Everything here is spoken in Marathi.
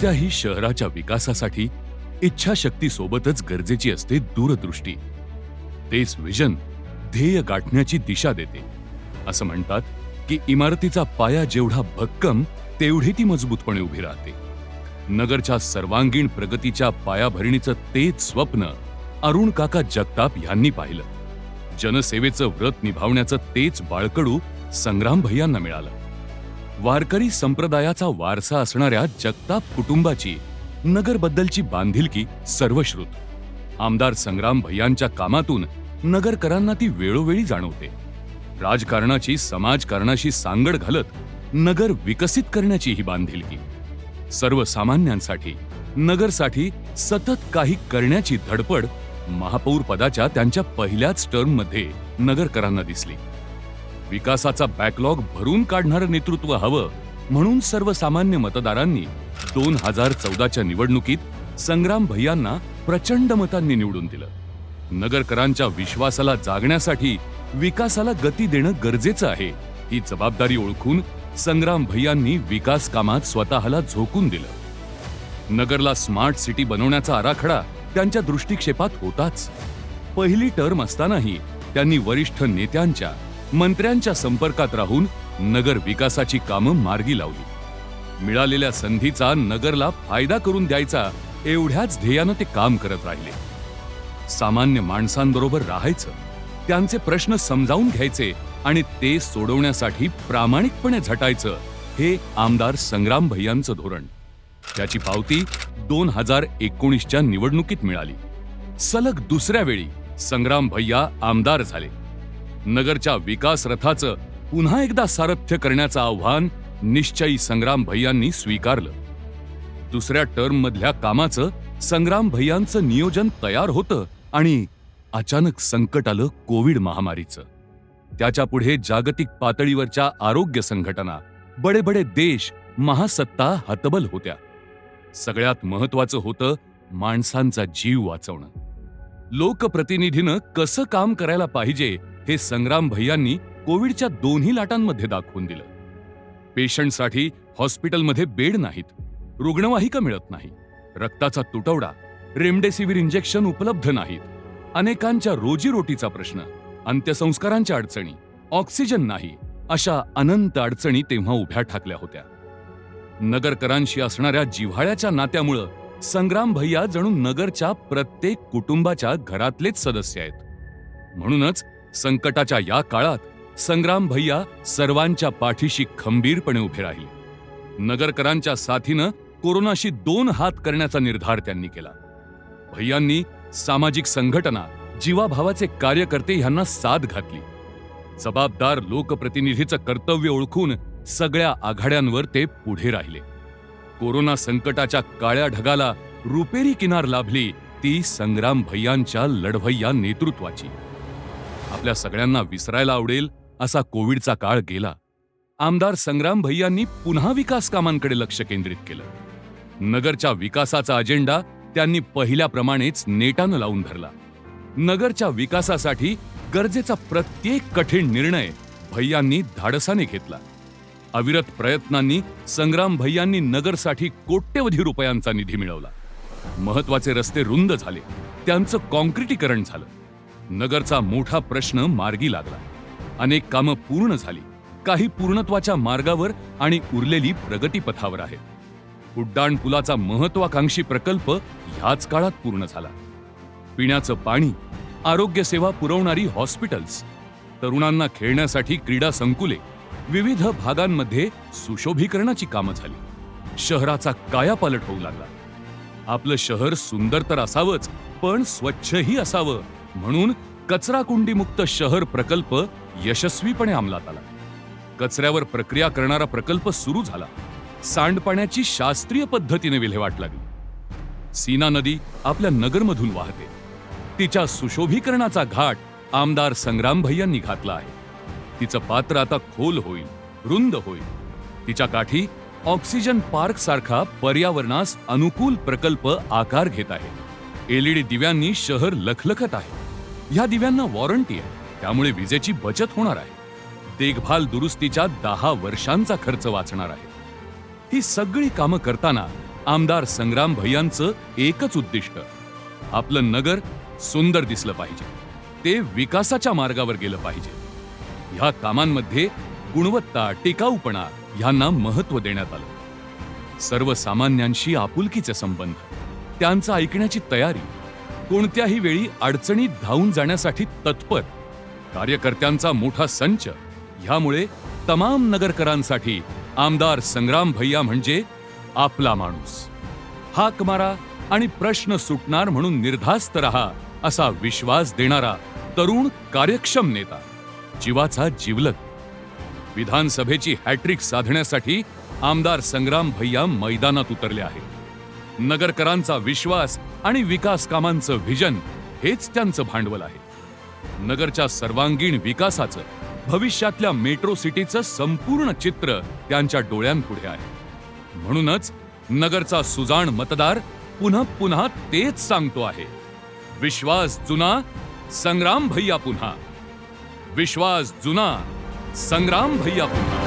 कोणत्याही शहराच्या विकासासाठी इच्छाशक्तीसोबतच गरजेची असते दूरदृष्टी. तेच विजन ध्येय गाठण्याची दिशा देते. असं म्हणतात की इमारतीचा पाया जेवढा भक्कम तेवढी ती मजबूतपणे उभी राहते. नगरच्या सर्वांगीण प्रगतीच्या पायाभरणीचं तेच स्वप्न अरुण काका जगताप यांनी पाहिलं. जनसेवेचं व्रत निभावण्याचं तेच बाळकडू संग्राम भैयांना मिळालं. वारकरी संप्रदायाचा वारसा असणाऱ्या जगताप कुटुंबाची नगरबद्दलची बांधिलकी सर्वश्रुत. आमदार संग्राम भैयांच्या कामातून नगरकरांना ती वेळोवेळी जाणवते. राजकारणाची समाजकारणाशी सांगड घालत नगर विकसित करण्याची ही बांधिलकी. सर्वसामान्यांसाठी नगरसाठी सतत काही करण्याची धडपड महापौर पदाच्या त्यांच्या पहिल्याच टर्ममध्ये नगरकरांना दिसली. विकासाचा बॅकलॉग भरून काढणारं नेतृत्व हवं म्हणून सर्वसामान्य मतदारांनी दोन हजार चौदाच्या निवडणुकीत संग्राम भैयांना प्रचंड मतांनी निवडून दिलं. नगरकरांच्या विश्वासाला जागण्यासाठी विकासाला गती देणं गरजेचं आहे ही जबाबदारी ओळखून संग्राम भैयांनी विकास कामात स्वतःला झोकून दिलं. नगरला स्मार्ट सिटी बनवण्याचा आराखडा त्यांच्या दृष्टिक्षेपात होताच. पहिली टर्म असतानाही त्यांनी वरिष्ठ नेत्यांच्या मंत्र्यांच्या संपर्कात राहून नगर विकासाची कामं मार्गी लावली. मिळालेल्या संधीचा नगरला फायदा करून द्यायचा एवढ्याच ध्येयानं ते काम करत राहिले. सामान्य माणसांबरोबर राहायचं त्यांचे प्रश्न समजावून घ्यायचे आणि ते सोडवण्यासाठी प्रामाणिकपणे झटायचं हे आमदार संग्राम भैयांचं धोरण. त्याची पावती दोन हजार एकोणीसच्या निवडणुकीत मिळाली. सलग दुसऱ्या वेळी संग्राम भैया आमदार झाले. नगरच्या विकास रथाचं पुन्हा एकदा सारथ्य करण्याचं आव्हान निश्चयी संग्राम भैयांनी स्वीकारलं. दुसऱ्या टर्म मधल्या कामाचं संग्राम भैयांचं नियोजन तयार होतं आणि अचानक संकट आलं कोविड महामारीचं. त्याच्या पुढे जागतिक पातळीवरच्या आरोग्य संघटना बडे बडे देश महासत्ता हतबल होत्या. सगळ्यात महत्वाचं होतं माणसांचा जीव वाचवणं. लोकप्रतिनिधीनं कसं काम करायला पाहिजे हे संग्राम भैयांनी कोविडच्या दोन्ही लाटांमध्ये दाखवून दिलं. पेशंटसाठी हॉस्पिटलमध्ये बेड नाहीत रुग्णवाहिका मिळत नाही रक्ताचा तुटवडा रेमडेसिवीर इंजेक्शन उपलब्ध नाहीत अनेकांच्या रोजीरोटीचा प्रश्न अंत्यसंस्कारांच्या अडचणी ऑक्सिजन नाही अशा अनंत अडचणी तेव्हा उभ्या ठाकल्या होत्या. नगरकरांशी असणाऱ्या जिव्हाळ्याच्या नात्यामुळं संग्राम भैया जणू नगरच्या प्रत्येक कुटुंबाच्या घरातलेच सदस्य आहेत. म्हणूनच संकटाच्या या काळात संग्राम भैया सर्वांच्या पाठीशी खंबीरपणे उभे राहिले. नगरकरांच्या साथीनं कोरोनाशी दोन हात करण्याचा निर्धार त्यांनी केला. भैयांनी सामाजिक संघटना जीवाभावाचे कार्यकर्ते यांना साथ घातली. जबाबदार लोकप्रतिनिधीचं कर्तव्य ओळखून सगळ्या आघाड्यांवर ते पुढे राहिले. कोरोना संकटाच्या काळ्या ढगाला रुपेरी किनार लाभली ती संग्राम भैयांच्या लढवय्या नेतृत्वाची. आपल्या सगळ्यांना विसरायला आवडेल असा कोविडचा काळ गेला. आमदार संग्राम भैयांनी पुन्हा विकास कामांकडे लक्ष केंद्रित केलं. नगरच्या विकासाचा अजेंडा त्यांनी पहिल्याप्रमाणेच नेटानं लावून धरला. नगरच्या विकासासाठी गरजेचा प्रत्येक कठीण निर्णय भैयांनी धाडसाने घेतला. अविरत प्रयत्नांनी संग्राम भैयांनी नगरसाठी कोट्यवधी रुपयांचा निधी मिळवला. महत्त्वाचे रस्ते रुंद झाले. त्यांचं कॉन्क्रिटीकरण झालं. नगरचा मोठा प्रश्न मार्गी लागला. अनेक कामं पूर्ण झाली. काही पूर्णत्वाच्या मार्गावर आणि उरलेली प्रगतीपथावर आहेत. उड्डाणपुलाचा महत्वाकांक्षी प्रकल्प ह्याच काळात पूर्ण झाला. पिण्याचं पाणी आरोग्य सेवा पुरवणारी हॉस्पिटल्स तरुणांना खेळण्यासाठी क्रीडा संकुले विविध भागांमध्ये सुशोभीकरणाची कामं झाली. शहराचा कायापालट होऊ लागला. आपलं शहर सुंदर तर असावंच पण स्वच्छही असावं म्हणून कचरा मुक्त शहर प्रकल्प यशस्वीपणे अंमलात आला. कचऱ्यावर प्रक्रिया करणारा प्रकल्प सुरू झाला. सांडपाण्याची शास्त्रीय पद्धतीने विल्हेवाट लागली. सीना नदी आपल्या नगरमधून वाहते. तिच्या सुशोभीकरणाचा घाट आमदार संग्राम भैयांनी घातला आहे. तिचं पात्र आता खोल होईल रुंद होईल. तिच्या काठी ऑक्सिजन पार्क सारखा पर्यावरणास अनुकूल प्रकल्प आकार घेत आहे. एलईडी दिव्यांनी शहर लखलखत आहे. ह्या दिव्यांना वॉरंटी आहे. त्यामुळे विजेची बचत होणार आहे. देखभाल दुरुस्तीच्या दहा वर्षांचा खर्च वाचणार आहे. ही सगळी कामं करताना आमदार संग्राम भैयांचं एकच उद्दिष्ट आपलं नगर सुंदर दिसलं पाहिजे. ते विकासाच्या मार्गावर गेलं पाहिजे. ह्या कामांमध्ये गुणवत्ता टिकाऊपणा ह्यांना महत्त्व देण्यात आलं. सर्वसामान्यांशी आपुलकीचे संबंध त्यांचं ऐकण्याची तयारी कोणत्याही वेळी अडचणीत धावून जाण्यासाठी तत्पर. कार्यकर्त्यांचा मोठा संच. ह्यामुळे तमाम नगरकरांसाठी आमदार संग्राम भैया म्हणजे आपला माणूस. हाक मारा आणि प्रश्न सुटणार म्हणून निर्धास्त रहा असा विश्वास देणारा तरुण कार्यक्षम नेता. जीवाचा जिवलग. विधानसभेची हॅट्रिक साधण्यासाठी आमदार संग्राम भैया मैदानात उतरले आहेत. नगरकरांचा विश्वास आणि विकास कामांचं व्हिजन हेच त्यांचं भांडवल आहे. नगरच्या सर्वांगीण विकासाचं भविष्यातल्या मेट्रो सिटीचं संपूर्ण चित्र त्यांच्या डोळ्यांपुढे आहे. म्हणूनच नगरचा सुजाण मतदार पुन्हा पुन्हा तेच सांगतो आहे. विश्वास जुना संग्राम भैया पुन्हा. विश्वास जुना संग्राम भैया पुन्हा.